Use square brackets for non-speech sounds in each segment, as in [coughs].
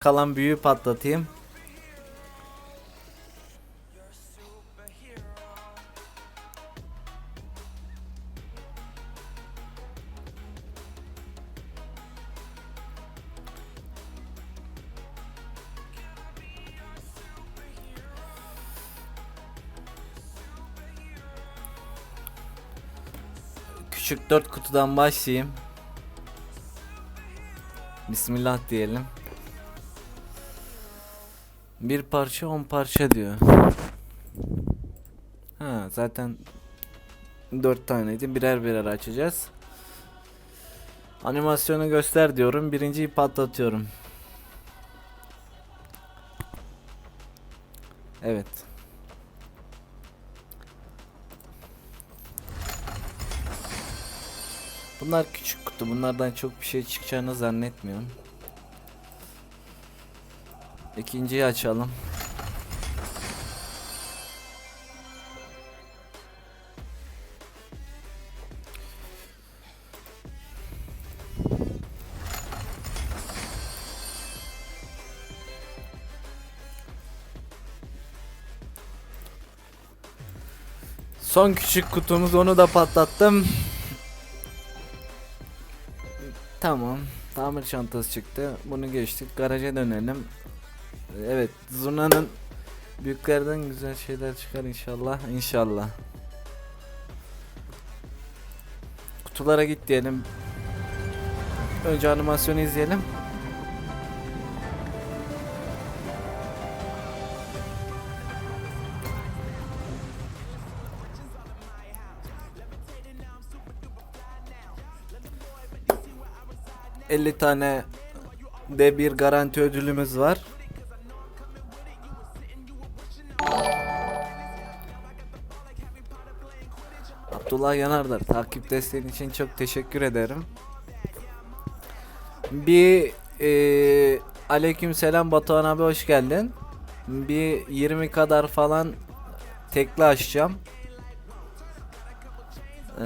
kalan büyüğü patlatayım. Küçük dört kutudan başlayayım. Bismillah diyelim. Bir parça on parça diyor. Ha zaten dört taneydi. Birer birer açacağız. Animasyonu göster diyorum. Birinciyi patlatıyorum. Evet. Bunlar küçük kutu. Bunlardan çok bir şey çıkacağını zannetmiyorum. İkinciyi açalım. Son küçük kutumuz onu da patlattım. Tamam. Tamir çantası çıktı. Bunu geçtik. Garaja dönelim. Evet. Zurna'nın büyüklerden güzel şeyler çıkar inşallah. İnşallah. Kutulara git diyelim. Önce animasyonu izleyelim. ...50 tane de bir garanti ödülümüz var. Abdullah Yanardar takip desteğin için çok teşekkür ederim. Bir e, aleyküm selam Batuhan abi hoş geldin. Bir 20 kadar falan tekli açacağım. Ee,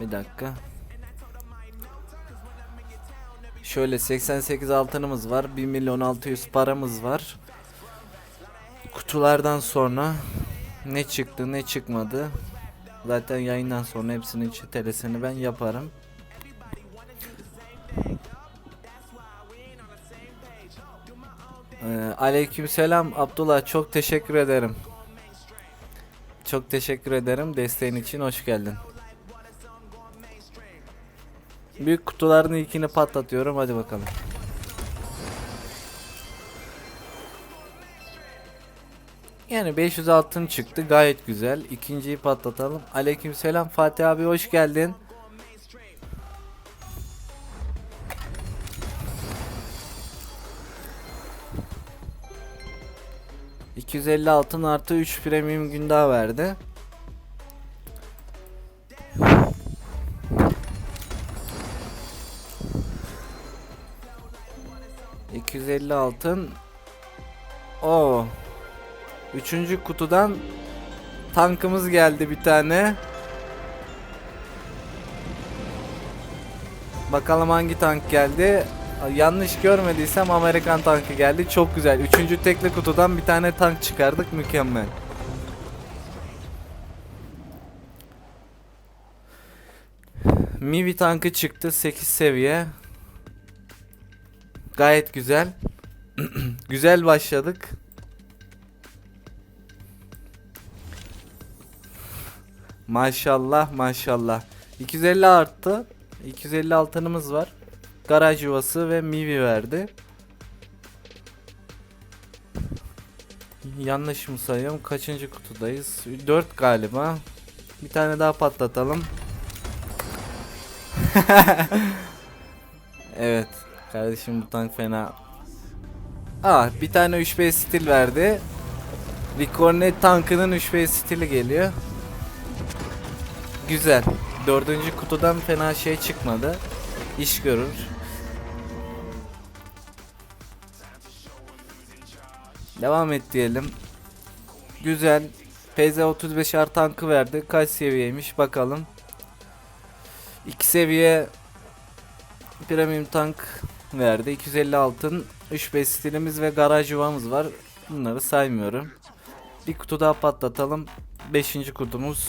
bir dakika. Şöyle 88 altınımız var. 1 milyon 600 paramız var. Kutulardan sonra ne çıktı ne çıkmadı. Zaten yayından sonra hepsinin çetelesini ben yaparım. Ee, aleykümselam Abdullah çok teşekkür ederim. Çok teşekkür ederim desteğin için hoş geldin. Büyük kutuların ilkini patlatıyorum hadi bakalım. Yani 500 altın çıktı gayet güzel. İkinciyi patlatalım. Aleykümselam Fatih abi hoş geldin. ...250 altın artı 3 premium gün daha verdi. ...250 altın... Oo. Üçüncü kutudan tankımız geldi bir tane. Bakalım hangi tank geldi. Yanlış görmediysem Amerikan tankı geldi. Çok güzel. Üçüncü tekli kutudan bir tane tank çıkardık. Mükemmel. Mivi tankı çıktı. 8 seviye. Gayet güzel. [clears throat] güzel başladık. Maşallah maşallah. 250 arttı. 250 altınımız var. Garaj yuvası ve Mivi verdi. Yanlış mı sayıyorum? Kaçıncı kutudayız? 4 galiba. Bir tane daha patlatalım. [laughs] evet. Kardeşim bu tank fena. Aa bir tane 3B stil verdi. Ricornet tankının 3B stili geliyor. Güzel. Dördüncü kutudan fena şey çıkmadı. İş görür. Devam et diyelim. Güzel. PZ35R tankı verdi. Kaç seviyeymiş bakalım. 2 seviye premium tank verdi. 250 altın 3-5 stilimiz ve garaj yuvamız var. Bunları saymıyorum. Bir kutu daha patlatalım. 5. kutumuz.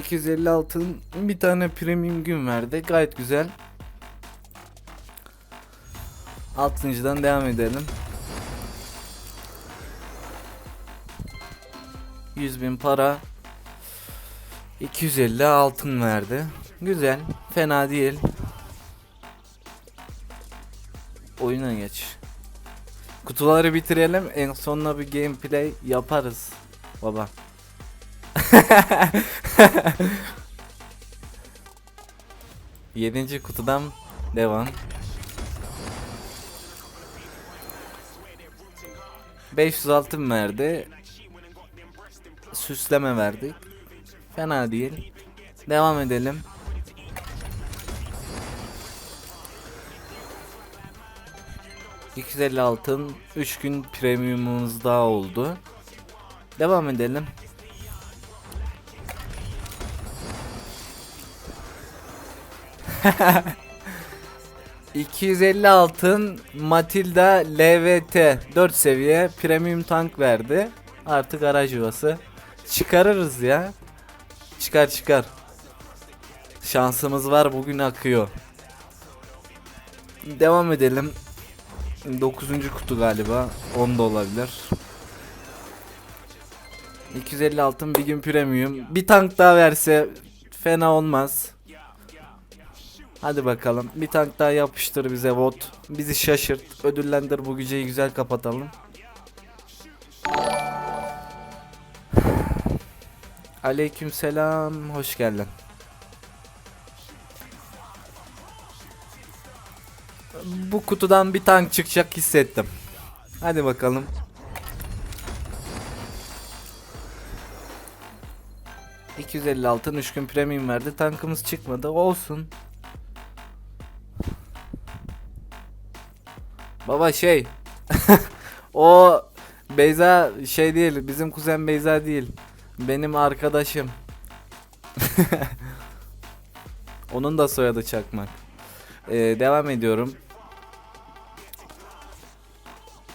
...250 altın bir tane premium gün verdi. Gayet güzel. Altıncıdan devam edelim. 100 bin para 250 altın verdi. Güzel. Fena değil. Oyuna geç. Kutuları bitirelim. En sonuna bir gameplay yaparız. Baba. [laughs] [laughs] Yedinci kutudan devam. 500 altın verdi. Süsleme verdik. Fena değil. Devam edelim. ...250 altın... ...3 gün premiumumuz daha oldu. Devam edelim. [laughs] ...250 altın... ...Matilda LVT... ...4 seviye... ...premium tank verdi... ...artık aracı yuvası... ...çıkarırız ya... Çıkar çıkar. Şansımız var bugün akıyor. Devam edelim. 9. kutu galiba. 10 da olabilir. 250 altın bir gün premium. Bir tank daha verse fena olmaz. Hadi bakalım. Bir tank daha yapıştır bize bot. Bizi şaşırt. Ödüllendir bu geceyi güzel kapatalım. Aleykümselam, hoş geldin. Bu kutudan bir tank çıkacak hissettim. Hadi bakalım. ...250 altın 3 gün premium verdi. Tankımız çıkmadı. Olsun. Baba şey... [laughs] o... Beyza şey değil. Bizim kuzen Beyza değil. Benim arkadaşım. [laughs] Onun da soyadı Çakmak. Ee, devam ediyorum.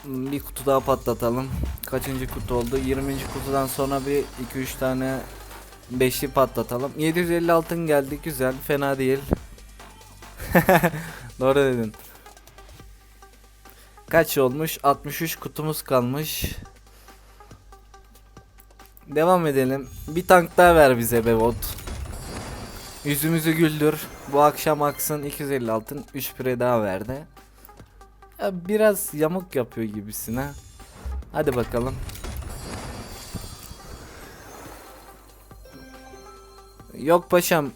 Bir kutu daha patlatalım. Kaçıncı kutu oldu? 20. kutudan sonra bir 2-3 tane beşli patlatalım. 750 altın geldi. Güzel. Fena değil. [laughs] Doğru dedin. Kaç olmuş? 63 kutumuz kalmış. Devam edelim. Bir tank daha ver bize be bot. Yüzümüzü güldür. Bu akşam aksın 250 altın 3 pire daha verdi. Ya biraz yamuk yapıyor gibisin ha. Hadi bakalım. Yok paşam.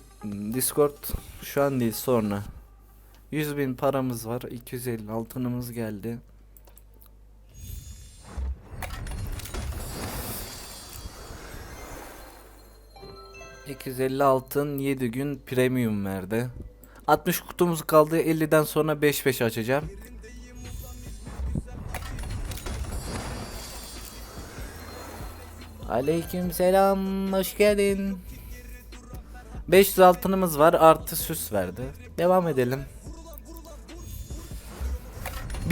Discord şu an değil sonra. 100 bin paramız var. 250 altınımız geldi. ...250 altın 7 gün premium verdi. 60 kutumuz kaldı 50'den sonra 5-5 açacağım. Aleyküm selam hoş geldin. 500 altınımız var artı süs verdi. Devam edelim.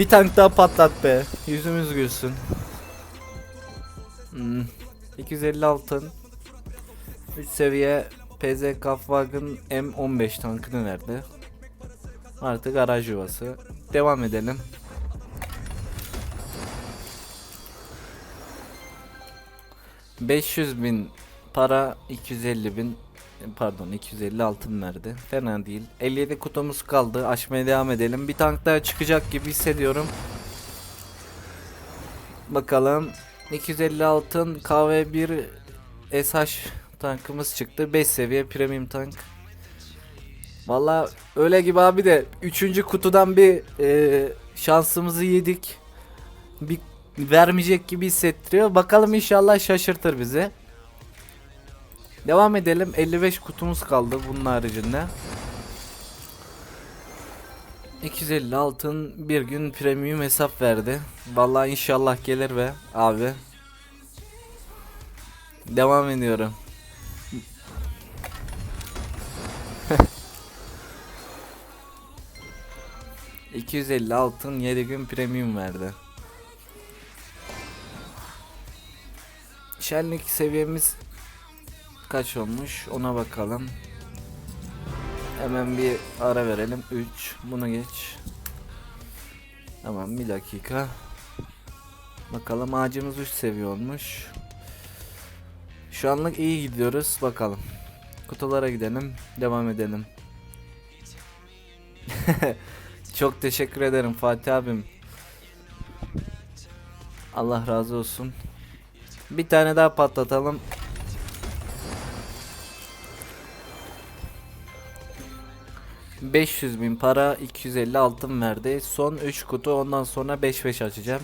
Bir tank daha patlat be. Yüzümüz gülsün. Hmm. 250 altın. 3 seviye PZ Kampwagen M15 tankını verdi. Artık aracı yuvası. Devam edelim. ...500 bin para 250 bin pardon 250 altın verdi. Fena değil. 57 kutumuz kaldı. Açmaya devam edelim. Bir tank daha çıkacak gibi hissediyorum. Bakalım. 250 altın KV1 SH tankımız çıktı. 5 seviye premium tank. Valla öyle gibi abi de 3. kutudan bir e, şansımızı yedik. Bir vermeyecek gibi hissettiriyor. Bakalım inşallah şaşırtır bizi. Devam edelim. 55 kutumuz kaldı bunun haricinde. 250 altın bir gün premium hesap verdi. Vallahi inşallah gelir be abi. Devam ediyorum. [laughs] ...250 altın 7 gün premium verdi. Şenlik seviyemiz kaç olmuş ona bakalım. Hemen bir ara verelim. 3 bunu geç. Tamam bir dakika. Bakalım ağacımız 3 seviye olmuş. Şu anlık iyi gidiyoruz. Bakalım. Kutulara gidelim. Devam edelim. [laughs] Çok teşekkür ederim Fatih abim. Allah razı olsun. Bir tane daha patlatalım. ...500 bin para 250 altın verdi. Son 3 kutu ondan sonra 5-5 açacağım.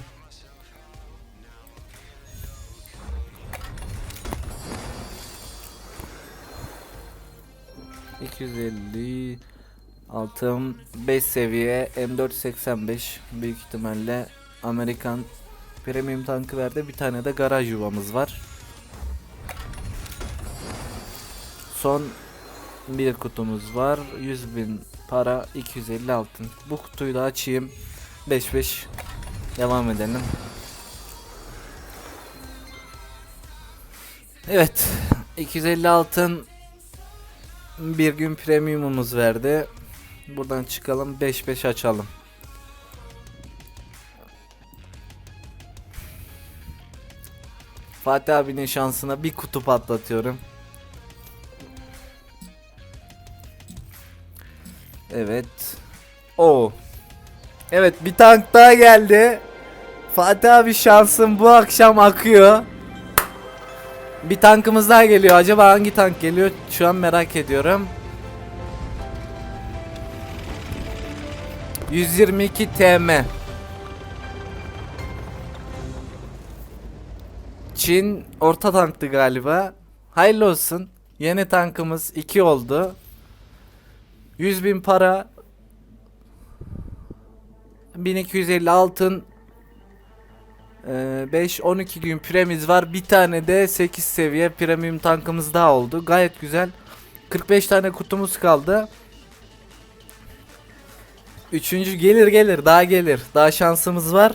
...250... Altın 5 seviye M485 büyük ihtimalle Amerikan premium tankı verdi. Bir tane de garaj yuvamız var. Son bir kutumuz var. 100 bin para 250 altın. Bu kutuyu da açayım. 5-5 devam edelim. Evet 250 altın bir gün premiumumuz verdi. Buradan çıkalım 5-5 açalım. Fatih abinin şansına bir kutu patlatıyorum. Evet. O. Evet bir tank daha geldi. Fatih abi şansın bu akşam akıyor. Bir tankımız daha geliyor. Acaba hangi tank geliyor? Şu an merak ediyorum. 122 TM. Çin orta tanktı galiba. Hayırlı olsun. Yeni tankımız 2 oldu. 100 bin para. 1250 altın. 5-12 gün piremiz var. Bir tane de 8 seviye premium tankımız daha oldu. Gayet güzel. 45 tane kutumuz kaldı. Üçüncü gelir gelir daha gelir. Daha şansımız var.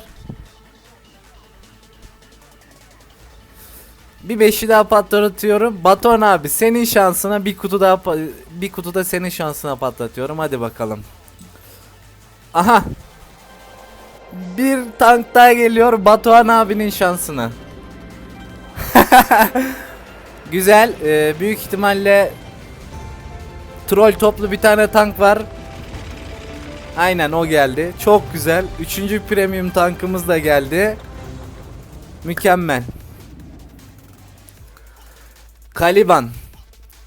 Bir beşi daha patlatıyorum. Baton abi senin şansına bir kutu daha bir kutu da senin şansına patlatıyorum. Hadi bakalım. Aha. Bir tank daha geliyor Batuhan abinin şansına. [laughs] Güzel. ee, büyük ihtimalle troll toplu bir tane tank var. Aynen o geldi. Çok güzel. Üçüncü premium tankımız da geldi. Mükemmel. Caliban.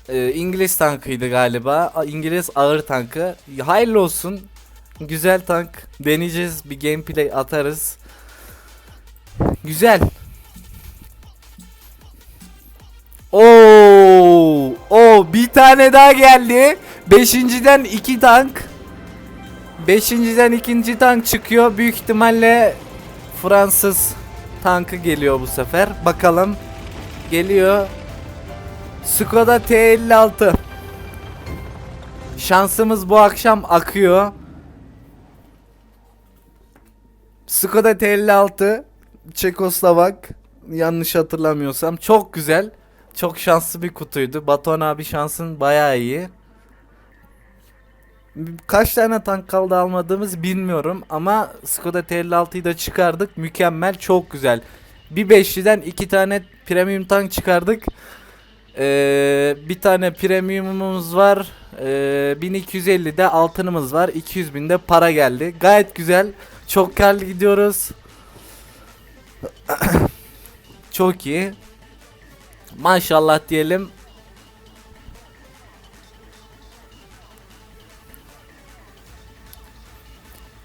Ee, İngiliz tankıydı galiba. İngiliz ağır tankı. Hayırlı olsun. Güzel tank. Deneyeceğiz. Bir gameplay atarız. Güzel. Oo, oo bir tane daha geldi. Beşinciden iki tank. Beşinciden ikinci tank çıkıyor. Büyük ihtimalle Fransız tankı geliyor bu sefer. Bakalım. Geliyor. Skoda T56. Şansımız bu akşam akıyor. Skoda T56 Çekoslovak yanlış hatırlamıyorsam çok güzel. Çok şanslı bir kutuydu. Baton abi şansın bayağı iyi. Kaç tane tank kaldı almadığımız bilmiyorum ama Skoda T56'yı da çıkardık. Mükemmel, çok güzel. Bir beşliden iki tane premium tank çıkardık. Ee, bir tane premiumumuz var. Ee, 1250'de altınımız var. 200 binde para geldi. Gayet güzel. Çok karlı gidiyoruz. [coughs] çok iyi. Maşallah diyelim.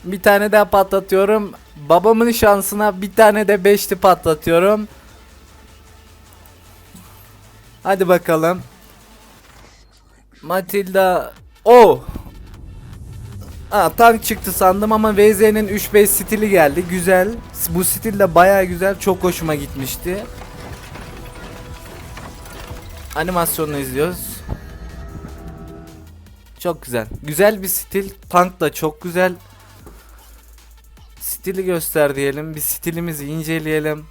Bir tane daha patlatıyorum. Babamın şansına bir tane de beşli patlatıyorum. Hadi bakalım. Matilda. O. Aa, tank çıktı sandım ama VZ'nin 3-5 stili geldi. Güzel. Bu stil de baya güzel. Çok hoşuma gitmişti. Animasyonunu izliyoruz. Çok güzel. Güzel bir stil. Tank da çok güzel. stili göster diyelim. Bir stilimizi inceleyelim.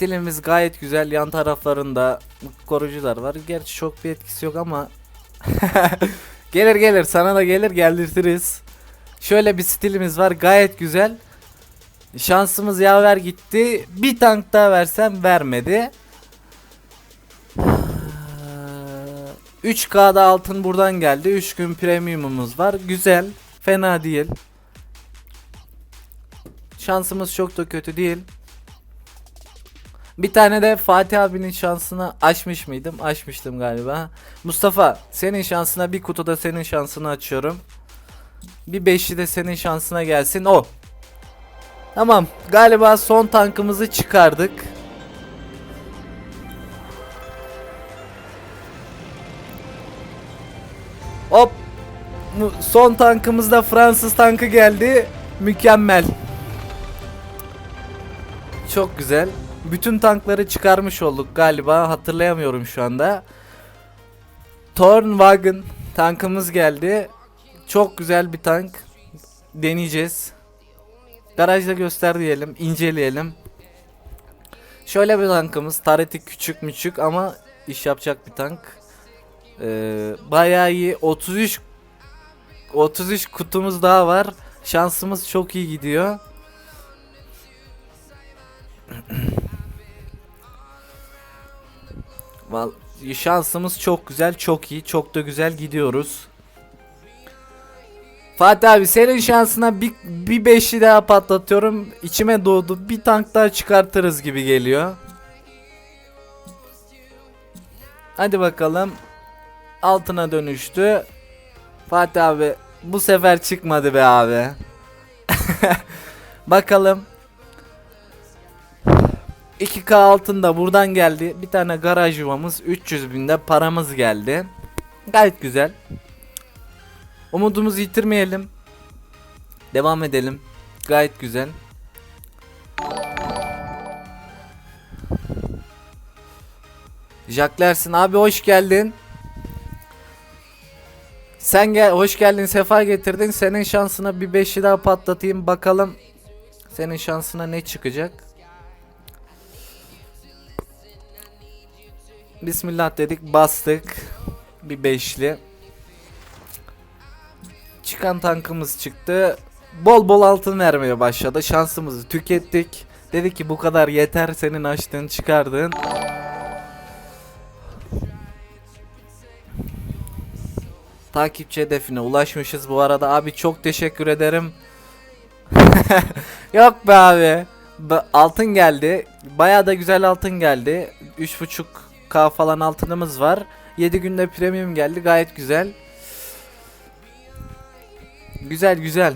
Stilimiz gayet güzel. Yan taraflarında koruyucular var. Gerçi çok bir etkisi yok ama [laughs] gelir gelir sana da gelir geldirtiriz. Şöyle bir stilimiz var. Gayet güzel. Şansımız yaver gitti. Bir tank daha versem vermedi. 3K'da altın buradan geldi. 3 gün premiumumuz var. Güzel. Fena değil. Şansımız çok da kötü değil. Bir tane de Fatih abinin şansını açmış mıydım? Açmıştım galiba. Mustafa senin şansına bir kutuda senin şansını açıyorum. Bir beşli de senin şansına gelsin. O. Tamam. Galiba son tankımızı çıkardık. Hop. Son tankımızda Fransız tankı geldi. Mükemmel. Çok güzel. Bütün tankları çıkarmış olduk galiba. Hatırlayamıyorum şu anda. Thornwagen tankımız geldi. Çok güzel bir tank. Deneyeceğiz. Garajda göster diyelim, inceleyelim. Şöyle bir tankımız. Tareti küçük müçük ama iş yapacak bir tank. Ee, bayağı iyi. 33 33 kutumuz daha var. Şansımız çok iyi gidiyor. [clears throat] Val şansımız çok güzel, çok iyi, çok da güzel gidiyoruz. Fatih abi senin şansına bir, bir beşli daha patlatıyorum. İçime doğdu. Bir tank daha çıkartırız gibi geliyor. Hadi bakalım. Altına dönüştü. Fatih abi bu sefer çıkmadı be abi. [laughs] bakalım. 2K altın da buradan geldi. Bir tane garaj yuvamız 300 binde paramız geldi. Gayet güzel. Umudumuzu yitirmeyelim. Devam edelim. Gayet güzel. Jack Lersin abi hoş geldin. Sen gel hoş geldin sefa getirdin. Senin şansına bir beşi daha patlatayım bakalım. Senin şansına ne çıkacak? Bismillah dedik bastık. Bir beşli. Çıkan tankımız çıktı. Bol bol altın vermeye başladı. Şansımızı tükettik. Dedi ki bu kadar yeter senin açtığın çıkardığın. Takipçi hedefine ulaşmışız bu arada. Abi çok teşekkür ederim. [laughs] Yok be abi. Altın geldi. Bayağı da güzel altın geldi. 3.5k falan altınımız var. 7 günde premium geldi. Gayet güzel. Güzel güzel.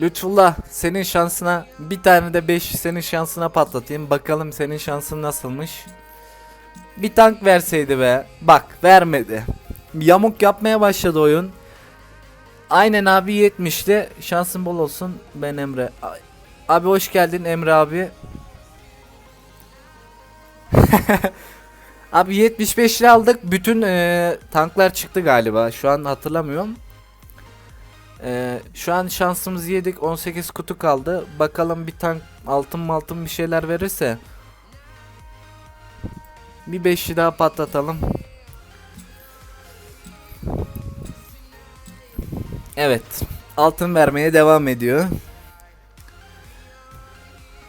Lütfullah senin şansına bir tane de 5 senin şansına patlatayım. Bakalım senin şansın nasılmış. Bir tank verseydi be. Bak vermedi. Yamuk yapmaya başladı oyun. Aynen abi 70'li. Şansın bol olsun. Ben Emre. Abi hoş geldin Emre abi. [laughs] abi 75'li aldık. Bütün eee, tanklar çıktı galiba. Şu an hatırlamıyorum. Eee, şu an şansımızı yedik. 18 kutu kaldı. Bakalım bir tank altın maltın bir şeyler verirse. Bir beşli daha patlatalım. Evet. Altın vermeye devam ediyor.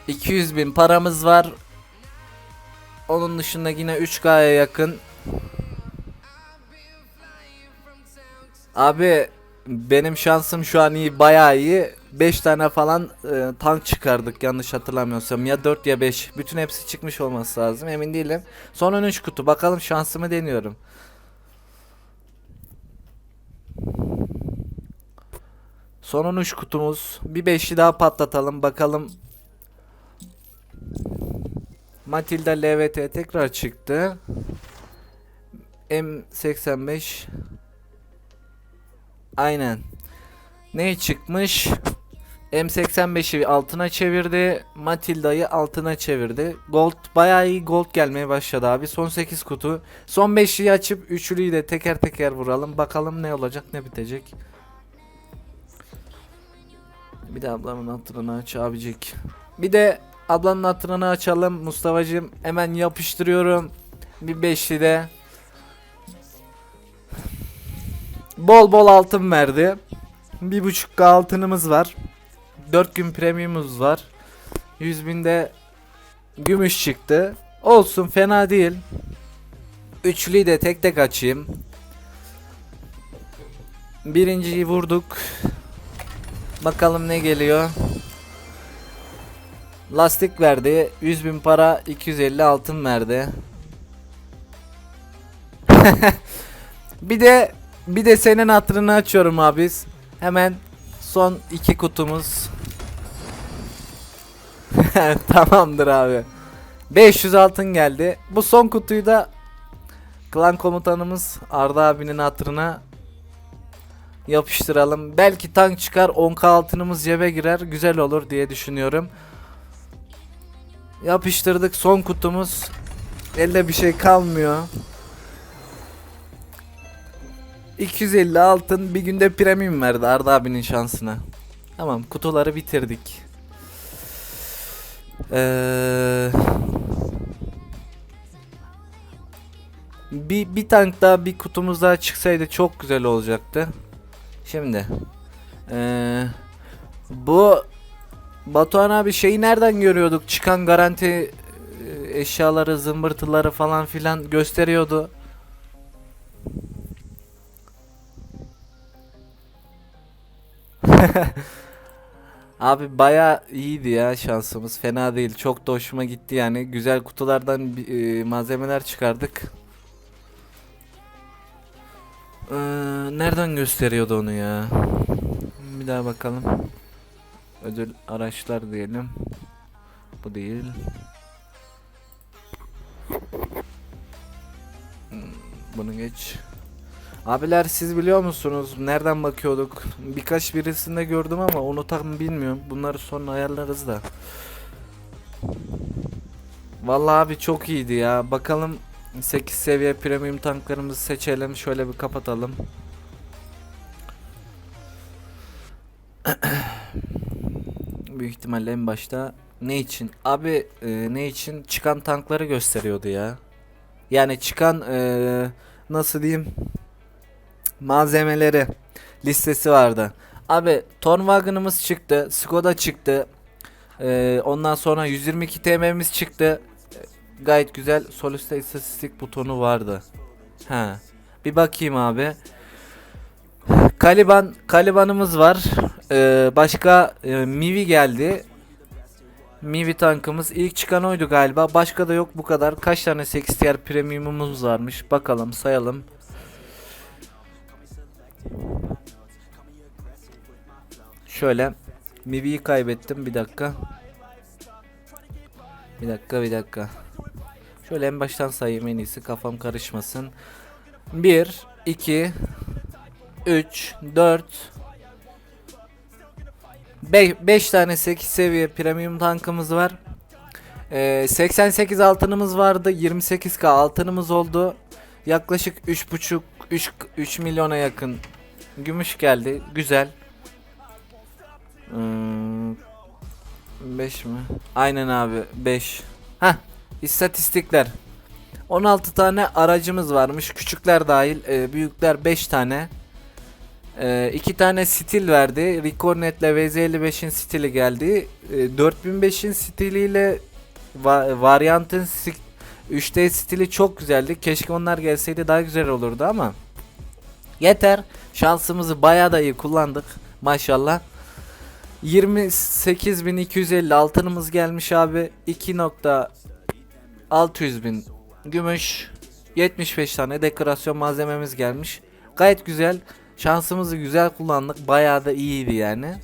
200 bin paramız var. Onun dışında yine 3K'ya yakın. Abi benim şansım şu an iyi bayağı iyi. 5 tane falan e, tank çıkardık yanlış hatırlamıyorsam. Ya 4 ya 5. Bütün hepsi çıkmış olması lazım. Emin değilim. Son 13 kutu. Bakalım şansımı deniyorum. Son 13 kutumuz. Bir 5'li daha patlatalım. Bakalım. Matilda LVT tekrar çıktı. M85 Aynen. Ne çıkmış? M85'i altına çevirdi. Matilda'yı altına çevirdi. Gold bayağı iyi gold gelmeye başladı abi. Son 8 kutu. Son 5'liyi açıp üçlüyü de teker teker vuralım. Bakalım ne olacak ne bitecek. Bir de ablamın hatırını aç abicik. Bir de ablanın hatırını açalım. Mustafa'cığım hemen yapıştırıyorum. Bir beşli de. Bol bol altın verdi. Bir buçuk altınımız var. 4 gün premiumumuz var. 100 binde gümüş çıktı. Olsun fena değil. Üçlüyü de tek tek açayım. Birinciyi vurduk. Bakalım ne geliyor. Lastik verdi. 100 bin para 250 altın verdi. [laughs] bir de bir de senin hatırını açıyorum abi. Hemen son iki kutumuz. [laughs] Tamamdır abi. 500 altın geldi. Bu son kutuyu da klan komutanımız Arda abinin hatırına yapıştıralım. Belki tank çıkar 10k altınımız cebe girer güzel olur diye düşünüyorum. Yapıştırdık son kutumuz. Elde bir şey kalmıyor. 250 altın bir günde premium verdi Arda abinin şansına. Tamam kutuları bitirdik. Ee, bir, bir tank daha bir kutumuz daha çıksaydı çok güzel olacaktı. Şimdi ee, bu Batuhan abi şeyi nereden görüyorduk? Çıkan garanti e, eşyaları, zımbırtıları falan filan gösteriyordu. [laughs] Abi baya iyiydi ya şansımız. Fena değil. Çok da hoşuma gitti yani. Güzel kutulardan e, malzemeler çıkardık. Ee, nereden gösteriyordu onu ya? Bir daha bakalım. Ödül araçlar diyelim. Bu değil. Hmm, Bunu geç. Abiler siz biliyor musunuz nereden bakıyorduk? Birkaç birisinde gördüm ama onu tam bilmiyorum. Bunları sonra ayarlarız da. Vallahi abi çok iyiydi ya. Bakalım 8 seviye premium tanklarımızı seçelim. Şöyle bir kapatalım. [clears throat] Büyük ihtimalle en başta ne için? Abi e, ne için? Çıkan tankları gösteriyordu ya. Yani çıkan e, nasıl diyeyim? malzemeleri listesi vardı. Abi Tornwagen'ımız çıktı. Skoda çıktı. Ee, ondan sonra 122 TM'miz çıktı. Ee, Gayet güzel. Sol üstte istatistik butonu vardı. Ha. Bir bakayım abi. Kaliban Kaliban'ımız var. Ee, başka e, Mivi geldi. Mivi tankımız ilk çıkan oydu galiba. Başka da yok bu kadar. Kaç tane 8 tier premiumumuz varmış. Bakalım sayalım. Şöyle Mivi'yi kaybettim bir dakika. Bir dakika bir dakika. Şöyle en baştan sayayım en iyisi kafam karışmasın. 1 2 3 4 5 tane 8 seviye premium tankımız var. Ee, 88 altınımız vardı. 28k altınımız oldu. Yaklaşık 3.5 3 3 milyona yakın gümüş geldi. Güzel. 5 mi? Aynen abi 5. Hah istatistikler. 16 tane aracımız varmış. Küçükler dahil. e, büyükler 5 tane. 2 tane stil verdi. Recornet ile VZ55'in stili geldi. E, 4005'in stiliyle va varyantın 3D stili çok güzeldi. Keşke onlar gelseydi daha güzel olurdu ama. Yeter. Şansımızı bayağı da iyi kullandık. Maşallah. 28.250 altınımız gelmiş abi. 2.600 bin gümüş. 75 tane dekorasyon malzememiz gelmiş. Gayet güzel. Şansımızı güzel kullandık. Bayağı da iyiydi yani.